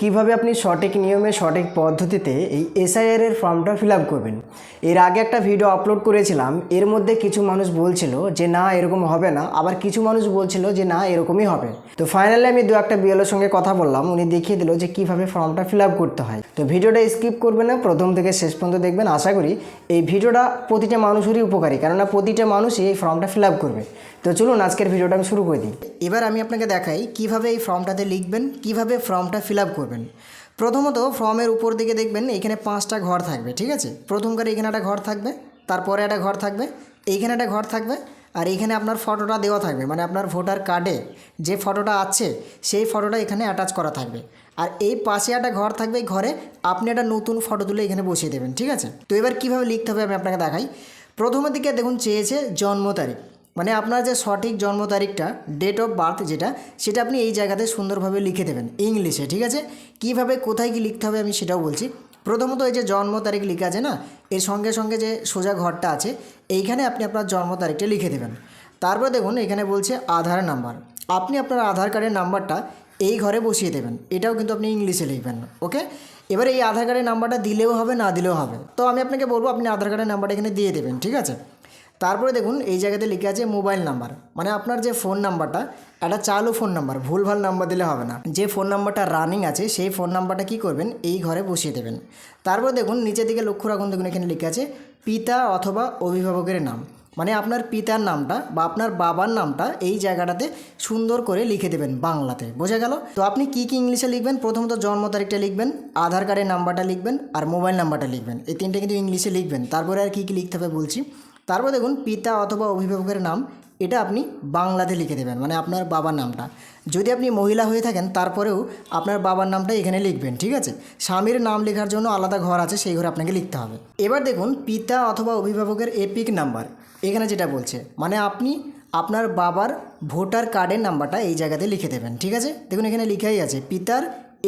কীভাবে আপনি সঠিক নিয়মে, সঠিক পদ্ধতিতে এই এসআইআর এর ফর্মটা ফিল করবেন? এর আগে একটা ভিডিও আপলোড করেছিলাম, এর মধ্যে কিছু মানুষ বলছিল যে, না, এরকম হবে না। আবার কিছু মানুষ বলছিল যে, না, এরকমই হবে। তো ফাইনালি আমি দু একটা বিএলের সঙ্গে কথা বললাম, উনি দেখিয়ে দিল যে, কীভাবে ফর্মটা ফিল করতে হয়। তো ভিডিওটা স্কিপ করবেন না, প্রথম থেকে শেষ পর্যন্ত দেখবেন। আশা করি এই ভিডিওটা প্রতিটা মানুষেরই উপকারী, কেননা প্রতিটা মানুষই এই ফর্মটা ফিল করবে। তো চলুন, আজকের ভিডিওটা আমি শুরু করে দিই। এবার আমি আপনাকে দেখাই কীভাবে এই ফর্মটাতে লিখবেন, কীভাবে ফর্মটা ফিল আপ করবেন। প্রথমত ফর্মের উপর দিকে দেখবেন এখানে পাঁচটা ঘর থাকবে, ঠিক আছে? প্রথমকার এখানে একটা ঘর থাকবে, তারপরে একটা ঘর থাকবে, এইখানে একটা ঘর থাকবে, আর এইখানে আপনার ফটোটা দেওয়া থাকবে মানে আপনার ভোটার কার্ডে যে ফটোটা আছে, সেই ফটোটা এখানে অ্যাটাচ করা থাকবে। আর এই পাশে একটা ঘর থাকবে ঘরে আপনি একটা নতুন ফটো তুলে এখানে বসিয়ে দেবেন, ঠিক আছে? তো এবার কীভাবে লিখতে হবে আমি আপনাকে দেখাই। প্রথমের দিকে দেখুন চেয়েছে জন্ম তারিখ। মানে আপনার যে সঠিক জন্ম তারিখটা ডেট অফ বার্থ যেটা, সেটা আপনি এই জায়গাতে সুন্দরভাবে লিখে দেবেন, ইংলিশে, ঠিক আছে? কীভাবে, কোথায় কি লিখতে হবে আমি সেটাও বলছি। প্রথমত এই যে জন্ম তারিখ লেখা আছে না, এর সঙ্গে সঙ্গে যে সোজা ঘরটা আছে, এইখানে আপনি আপনার জন্ম তারিখটা লিখে দেবেন। তারপর দেখুন, এখানে বলছে আধার নাম্বার। আপনি আপনার আধার কার্ডের নাম্বারটা এই ঘরে বসিয়ে দেবেন। এটাও কিন্তু আপনি ইংলিশে লিখবেন, ওকে? এবার এই আধার কার্ডের নাম্বারটা দিলেও হবে, না দিলেও হবে। তো আমি আপনাকে বলব, আপনি আধার কার্ডের নাম্বারটা এখানে দিয়ে দেবেন, ঠিক আছে? তারপরে দেখুন এই জায়গাতে লিখে আছে মোবাইল নাম্বার। মানে আপনার যে ফোন নাম্বারটা একটা চালু ফোন নাম্বার, ভুলভাল নাম্বার দিলে হবে না। যে ফোন নাম্বারটা রানিং আছে, সেই ফোন নাম্বারটা কী করবেন? এই ঘরে বসিয়ে দেবেন। তারপর দেখুন নিচের দিকে লক্ষ্য রাখুন, দেখুন এখানে লিখে আছে পিতা অথবা অভিভাবকের নাম। মানে আপনার পিতার নামটা বা আপনার বাবার নামটা এই জায়গাটাতে সুন্দর করে লিখে দেবেন বাংলাতে। বোঝা গেল? তো আপনি কী কী ইংলিশে লিখবেন? প্রথমত জন্ম তারিখটা লিখবেন, আধার কার্ডের নাম্বারটা লিখবেন আর মোবাইল নাম্বারটা লিখবেন। এই তিনটে কিন্তু ইংলিশে লিখবেন। তারপরে আর কী কী লিখতে হবে বলছি? তারপর দেখুন পিতা অথবা অভিভাবকের নাম, এটা আপনি বাংলাতে লিখে দেবেন মানে আপনার বাবার নামটা। যদি আপনি মহিলা হয়ে থাকেন, তারপরেও আপনার বাবার নামটা এখানে লিখবেন, ঠিক আছে? স্বামীর নাম লেখার জন্য আলাদা ঘর আছে, সেই ঘরে আপনাকে লিখতে হবে। এবার দেখুন পিতা অথবা অভিভাবকের এপিক নাম্বার, এখানে যেটা বলছে মানে আপনি আপনার বাবার ভোটার কার্ডের নাম্বারটা এই জায়গাতে লিখে দেবেন, ঠিক আছে? দেখুন এখানে লিখাই আছে, পিতার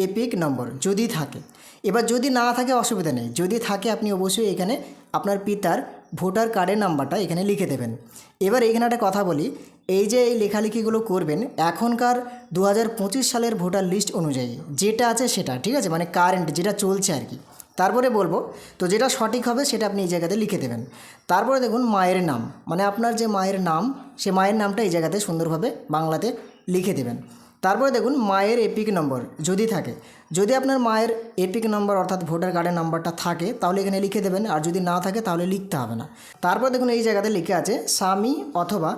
এপিক নম্বর যদি থাকে। এবার যদি না থাকে, অসুবিধা নেই। যদি থাকে, আপনি অবশ্যই এখানে আপনার পিতার ভোটার কার্ডের নাম্বারটা এখানে লিখে দেবেন। এবার এখানে একটা কথা বলি। এই যে এই লেখালেখিগুলো করবেন, এখনকার দু হাজার পঁচিশ সালের ভোটার লিস্ট অনুযায়ী যেটা আছে সেটা, ঠিক আছে? মানে কারেন্ট যেটা চলছে আর কি। তারপরে বলব, তো যেটা সঠিক হবে সেটা আপনি এই জায়গাতে লিখে দেবেন। তারপরে দেখুন মায়ের নাম। মানে আপনার যে মায়ের নাম, সে মায়ের নামটা এই জায়গাতে সুন্দরভাবে বাংলাতে লিখে দেবেন। তারপরে দেখুন মায়ের এপিক নম্বর যদি থাকে, যদি আপনার মায়ের এপিক নম্বর অর্থাৎ ভোটার কার্ডের নাম্বারটা থাকে, তাহলে এখানে লিখে দেবেন, আর যদি না থাকে তাহলে লিখতে হবে না। তারপর দেখুন এই জায়গাতে লিখে আছে, স্বামী অথবা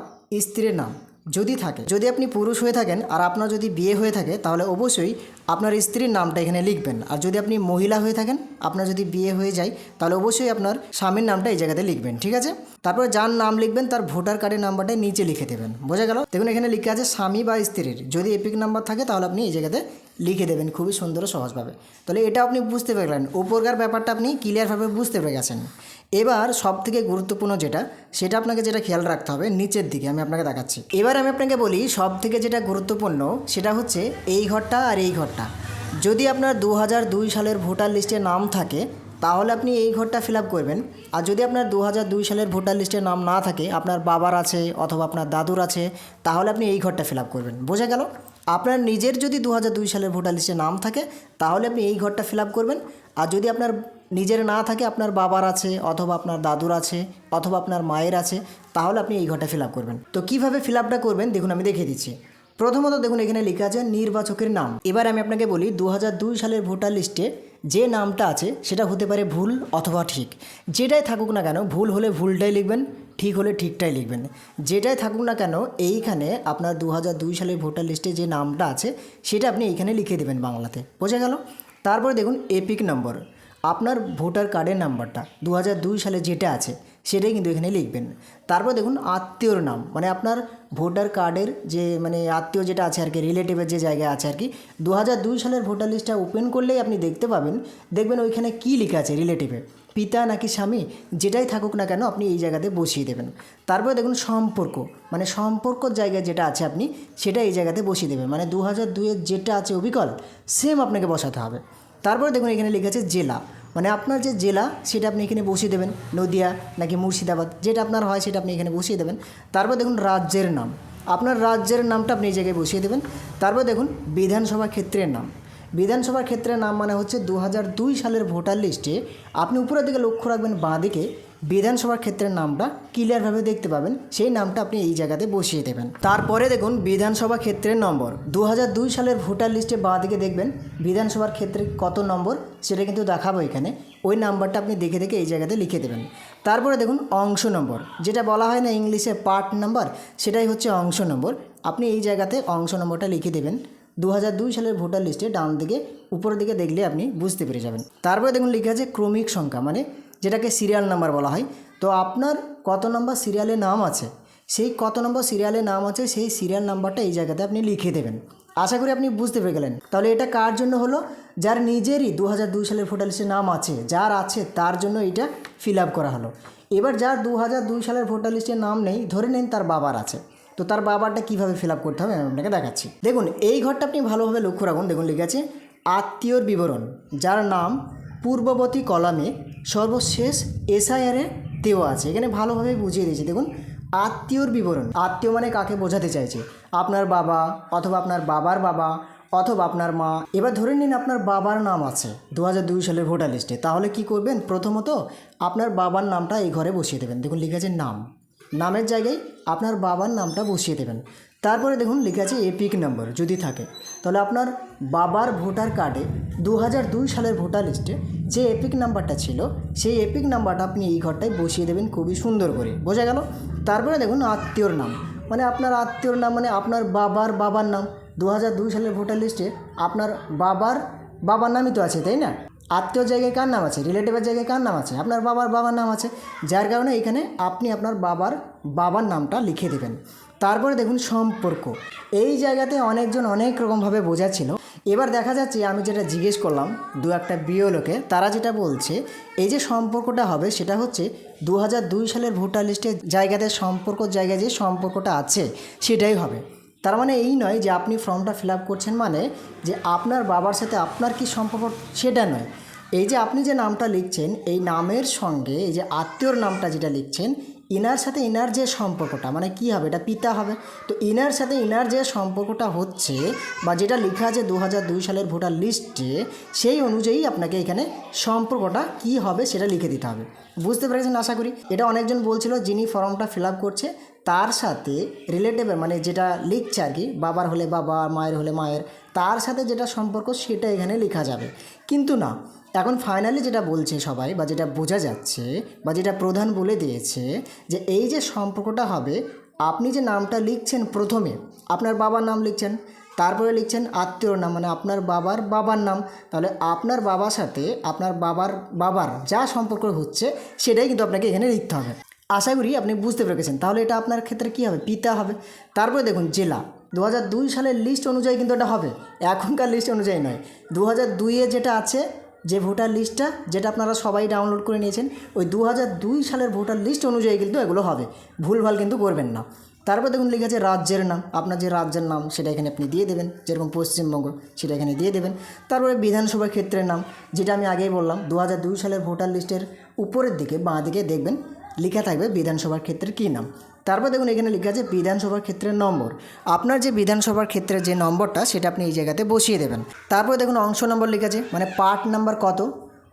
স্ত্রীর নাম যদি থাকে। যদি আপনি পুরুষ হয়ে থাকেন আর আপনার যদি বিয়ে হয়ে থাকে, তাহলে অবশ্যই আপনার স্ত্রীর নামটা এখানে লিখবেন। আর যদি আপনি মহিলা হয়ে থাকেন, আপনার যদি বিয়ে হয়ে যায়, তাহলে অবশ্যই আপনার স্বামীর নামটা এই জায়গাতে লিখবেন, ঠিক আছে? তারপরে যার নাম লিখবেন, তার ভোটার কার্ডের নাম্বারটা নিচে লিখে দেবেন, বোঝা গেল? দেখুন, এখানে লিখে আছে স্বামী বা স্ত্রীর। যদি এপিক নাম্বার থাকে, তাহলে আপনি এই জায়গাতে লিখে দেবেন, খুবই সুন্দর সহজভাবে। তাহলে এটা আপনি বুঝতে পারলেন। উপরকার ব্যাপারটা আপনি ক্লিয়ারভাবে বুঝতে পেরে গেছেন। এবার সব থেকে গুরুত্বপূর্ণ যেটা, সেটা আপনাকে যেটা খেয়াল রাখতে হবে, নিচের দিকে আমি আপনাকে দেখাচ্ছি। এবার আমি আপনাকে বলি সব থেকে যেটা গুরুত্বপূর্ণ, সেটা হচ্ছে এই ঘরটা আর এই ঘরটা। যদি আপনার দু দুই সালের ভোটার লিস্টে নাম থাকে, তাহলে আপনি এই ঘরটা ফিল আপ করবেন। আর যদি আপনার দু দুই সালের ভোটার লিস্টে নাম না থাকে, আপনার বাবার আছে অথবা আপনার দাদুর আছে, তাহলে আপনি এই ঘরটা ফিল আপ করবেন। বোঝা গেল? আপনার নিজের যদি দু দুই সালের ভোটার লিস্টে নাম থাকে, তাহলে আপনি এই ঘরটা ফিল আপ করবেন। আর যদি আপনার নিজের না থাকে, আপনার বাবার আছে অথবা আপনার দাদুর আছে অথবা আপনার মায়ের আছে, তাহলে আপনি এই ঘরটা ফিল আপ করবেন। তো কীভাবে ফিল আপটা করবেন? দেখুন, আমি দেখিয়ে দিচ্ছি। প্রথমত দেখুন, এখানে লেখা আছে নির্বাচকের নাম। এবার আমি আপনাকে বলি দু সালের ভোটার লিস্টে যে নামটা আছে, সেটা হতে পারে ভুল অথবা ঠিক। যেটাই থাকুক না কেন, ভুল হলে ভুলটাই লিখবেন, ঠিক হলে ঠিকটাই লিখবেন। যেটাই থাকুক না কেন, এইখানে আপনার দু সালের ভোটার লিস্টে যে নামটা আছে, সেটা আপনি এইখানে লিখে দেবেন বাংলাতে। বোঝা গেল? তারপরে দেখুন, এপিক নম্বর। আপনার ভোটার কার্ডের নাম্বারটা দু সালে যেটা আছে সেটাই কিন্তু এখানে লিখবেন। তারপর দেখুন আত্মীয়র নাম। মানে আপনার ভোটার কার্ডের যে মানে আত্মীয় যেটা আছে আর কি রিলেটিভের যে জায়গায় আছে আর কি দু সালের ভোটার লিস্টটা ওপেন করলেই আপনি দেখতে পাবেন, দেখবেন ওইখানে কী লেখা আছে রিলেটিভে পিতা নাকি স্বামী, যেটাই থাকুক না কেন আপনি এই জায়গাতে বসিয়ে দেবেন। তারপরে দেখুন সম্পর্ক। মানে সম্পর্ক জায়গায় যেটা আছে আপনি, সেটা এই জায়গাতে বসিয়ে দেবেন। মানে দু হাজার যেটা আছে অবিকল সেম আপনাকে বসাতে হবে। তারপরে দেখুন এখানে লেখা আছে জেলা। মানে আপনার যে জেলা, সেটা আপনি এখানে বসিয়ে দেবেন। নদিয়া নাকি মুর্শিদাবাদ, যেটা আপনার হয়, সেটা আপনি এখানে বসিয়ে দেবেন। তারপর দেখুন রাজ্যের নাম। আপনার রাজ্যের নামটা আপনি এই জায়গায় বসিয়ে দেবেন। তারপর দেখুন বিধানসভা ক্ষেত্রের নাম। বিধানসভার ক্ষেত্রে নাম মানে হচ্ছে দু সালের ভোটার লিস্টে আপনি উপরের দিকে লক্ষ্য রাখবেন, বাঁ দিকে বিধানসভার ক্ষেত্রের নামটা ক্লিয়ারভাবে দেখতে পাবেন, সেই নামটা আপনি এই জায়গাতে বসিয়ে দেবেন। তারপরে দেখুন বিধানসভা ক্ষেত্রের নম্বর দু সালের ভোটার লিস্টে বাঁ দিকে দেখবেন বিধানসভার ক্ষেত্রে কত নম্বর সেটা কিন্তু দেখাবো এখানে, ওই নাম্বারটা আপনি দেখে দেখে এই জায়গাতে লিখে দেবেন। তারপরে দেখুন অংশ নম্বর, যেটা বলা হয় না ইংলিশে পার্ট নাম্বার, সেটাই হচ্ছে অংশ নম্বর, আপনি এই জায়গাতে অংশ নম্বরটা লিখে দেবেন। দু সালের ভোটার লিস্টে ডান দিকে, উপরের দিকে দেখলে আপনি বুঝতে পেরে যাবেন। তারপরে দেখুন লেখা আছে ক্রমিক সংখ্যা মানে যেটাকে সিরিয়াল নাম্বার বলা হয়। তো আপনার কত নম্বর সিরিয়ালে নাম আছে? সেই কত নম্বর সিরিয়ালে নাম আছে, সেই সিরিয়াল নাম্বারটা এই জায়গাতে আপনি লিখে দেবেন। আশা করি আপনি বুঝতে পেরে গেলেন। তাহলে এটা কার জন্য হলো? যার নিজেরই দু হাজার দুই সালের ভোটার লিস্টে নাম আছে, যার আছে, তার জন্য এইটা ফিল করা হলো। এবার যার দু সালের ভোটার লিস্টে নাম নেই, ধরে নিন তার বাবার আছে। তো তার বাবারটা কীভাবে ফিল আপ করতে হবে আমি আপনাকে দেখাচ্ছি। দেখুন, এই ঘরটা আপনি ভালোভাবে লক্ষ্য রাখুন। দেখুন, লিখে আছে, আত্মীয়র বিবরণ, যার নাম পূর্ববর্তী কলামে সর্বশেষ এসআইআরে দেওয়া আছে। এখানে ভালোভাবে বুঝিয়ে দিয়েছে। দেখুন, আত্মীয়র বিবরণ। আত্মীয় মানে কাকে বোঝাতে চাইছে? আপনার বাবা অথবা আপনার বাবার বাবা অথবা আপনার মা। এবার ধরে নিন আপনার বাবার নাম আছে দু দুই সালের ভোটার লিস্টে। তাহলে কি করবেন? প্রথমত আপনার বাবার নামটা এই ঘরে বসিয়ে দেবেন। দেখুন, লিখে আছে নাম। নামের জায়গায় আপনার বাবার নামটা বসিয়ে দেবেন। তারপরে দেখুন লেখা আছে এপিক নাম্বার যদি থাকে। তাহলে আপনার বাবার ভোটার কার্ডে দু দুই সালের ভোটার লিস্টে যে এপিক নাম্বারটা ছিল, সেই এপিক নাম্বারটা আপনি এই ঘরটায় বসিয়ে দেবেন খুবই সুন্দর করে। বোঝা গেল? তারপরে দেখুন আত্মীয়র নাম। মানে আপনার আত্মীয়র নাম মানে আপনার বাবার বাবার নাম। দু সালের ভোটার লিস্টে আপনার বাবার বাবার নামই তো আছে, তাই না? আত্মীয় জায়গায় কার নাম আছে? রিলেটিভের জায়গায় কার নাম আছে? আপনার বাবার বাবার নাম আছে। যার কারণে এখানে আপনি আপনার বাবার বাবার নামটা লিখে দেবেন। তারপরে দেখুন সম্পর্ক। এই জায়গাতে অনেকজন অনেক রকমভাবে বোঝাচ্ছিল। এবার দেখা যাচ্ছে, আমি যেটা জিজ্ঞেস করলাম দু একটা বিও লোকে তারা যেটা বলছে, এই যে সম্পর্কটা হবে, সেটা হচ্ছে দু সালের ভোটার লিস্টের জায়গাতে সম্পর্ক জায়গায় যে সম্পর্কটা আছে, সেটাই হবে। তার মানে এই নয় যে আপনি ফর্মটা ফিল আপ করছেন মানে যে আপনার বাবার সাথে আপনার কি সম্পর্ক, সেটা নয়। এই যে আপনি যে নামটা লিখছেন, এই নামের সঙ্গে এই যে আত্মীয়র নামটা যেটা লিখছেন ইনার সাথে ইনার যে সম্পর্কটা মানে কি হবে? এটা পিতা হবে। তো ইনার সাথে ইনার যে সম্পর্কটা হচ্ছে বা যেটা লেখা আছে দু সালের ভোটার লিস্টে, সেই অনুযায়ী আপনাকে এখানে সম্পর্কটা কি হবে সেটা লিখে দিতে হবে। বুঝতে পেরেছেন? আশা করি। এটা অনেকজন বলছিল, যিনি ফর্মটা ফিল আপ করছে, তার সাথে রিলেটিভের মানে যেটা লিখছে আর কি, বাবার হলে বাবা, মায়ের হলে মায়ের, তার সাথে যেটা সম্পর্ক, সেটা এখানে লেখা যাবে। কিন্তু না এখন ফাইনালি যেটা বলছে সবাই বা যেটা বোঝা যাচ্ছে বা যেটা প্রধান বলে দিয়েছে যে এই যে সম্পর্কটা হবে, আপনি যে নামটা লিখছেন প্রথমে, আপনার বাবার নাম লিখছেন, তারপরে লিখছেন আত্মীয়র নাম মানে আপনার বাবার বাবার নাম, তাহলে আপনার বাবার সাথে আপনার বাবার বাবার যা সম্পর্ক হচ্ছে সেটাই কিন্তু আপনাকে এখানে লিখতে হবে। আশা করি আপনি বুঝতে পেরেছেন। তাহলে এটা আপনার ক্ষেত্রে কী হবে? পিতা হবে। তারপরে দেখুন, জেলা। দু হাজার দুই সালের লিস্ট অনুযায়ী কিন্তু এটা হবে। এখনকার লিস্ট অনুযায়ী নয়। দু হাজার দুইয়ে যেটা আছে যে ভোটার লিস্টটা যেটা আপনারা সবাই ডাউনলোড করে নিয়েছেন, ওই দু দুই সালের ভোটার লিস্ট অনুযায়ী কিন্তু এগুলো হবে। ভুলভাল কিন্তু করবেন না। তারপর দেখুন লিখে আছে রাজ্যের নাম। আপনার যে রাজ্যের নাম, সেটা এখানে আপনি দিয়ে দেবেন। যেরকম পশ্চিমবঙ্গ, সেটা এখানে দিয়ে দেবেন। তারপরে বিধানসভা ক্ষেত্রের নাম, যেটা আমি আগেই বললাম দু দুই সালের ভোটার লিস্টের উপরের দিকে বাঁ দিকে দেখবেন, লেখা থাকবে বিধানসভার ক্ষেত্রে কী নাম। তারপর দেখুন এখানে লেখা আছে বিধানসভার ক্ষেত্রের নম্বর। আপনার যে বিধানসভার ক্ষেত্রে যে নম্বরটা, সেটা আপনি এই জায়গাতে বসিয়ে দেবেন। তারপর দেখুন অংশ নম্বর লেখা আছে মানে পার্ট নাম্বার কত?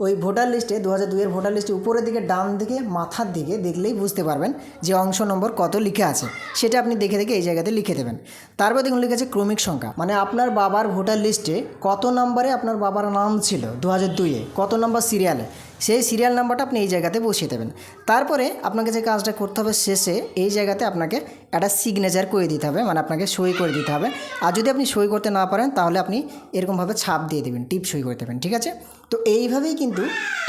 ওই ভোটার লিস্টে দু হাজার দুইয়ের ভোটার লিস্টে উপরের দিকে, ডান দিকে, মাথার দিকে দেখলেই বুঝতে পারবেন যে অংশ নম্বর কত লিখে আছে। সেটা আপনি দেখে দেখে এই জায়গাতে লিখে দেবেন। তারপর দেখুন লিখে আছে ক্রমিক সংখ্যা মানে আপনার বাবার ভোটার লিস্টে কত নম্বরে আপনার বাবার নাম ছিল দু হাজার দুইয়ে? কত নম্বর সিরিয়ালে সেই সিরিয়াল নাম্বারটা আপনি এই জায়গাতে বসিয়ে দেবেন। তারপরে আপনাকে যে কাজটা করতে হবে শেষে, এই জায়গাতে আপনাকে একটা সিগনেচার করে দিতে হবে মানে আপনাকে সই করে দিতে হবে। আর যদি আপনি সই করতে না পারেন, তাহলে আপনি এরকমভাবে ছাপ দিয়ে দেবেন, টিপ সই করে দেবেন, ঠিক আছে? তো এইভাবেই কিন্তু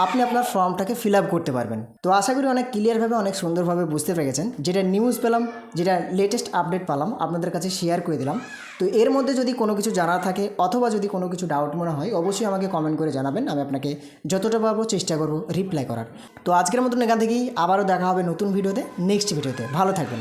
আপনি আপনার ফর্মটাকে ফিল আপ করতে পারবেন। তো আশা করি অনেক ক্লিয়ারভাবে অনেক সুন্দরভাবে বুঝতে পেরেছেন। যেটা নিউজ পেলাম, যেটা লেটেস্ট আপডেট পেলাম, আপনাদের কাছে শেয়ার করে দিলাম। তো এর মধ্যে যদি কোনো কিছু জানা থাকে অথবা যদি কোনো কিছু ডাউট মনে হয়, অবশ্যই আমাকে কমেন্ট করে জানাবেন। আমি আপনাকে যতটা পারব চেষ্টা করব রিপ্লাই করার। তো আজকের মতন এখান থেকেই আবারও দেখা হবে নতুন ভিডিওতে নেক্সট ভিডিওতে ভালো থাকবেন।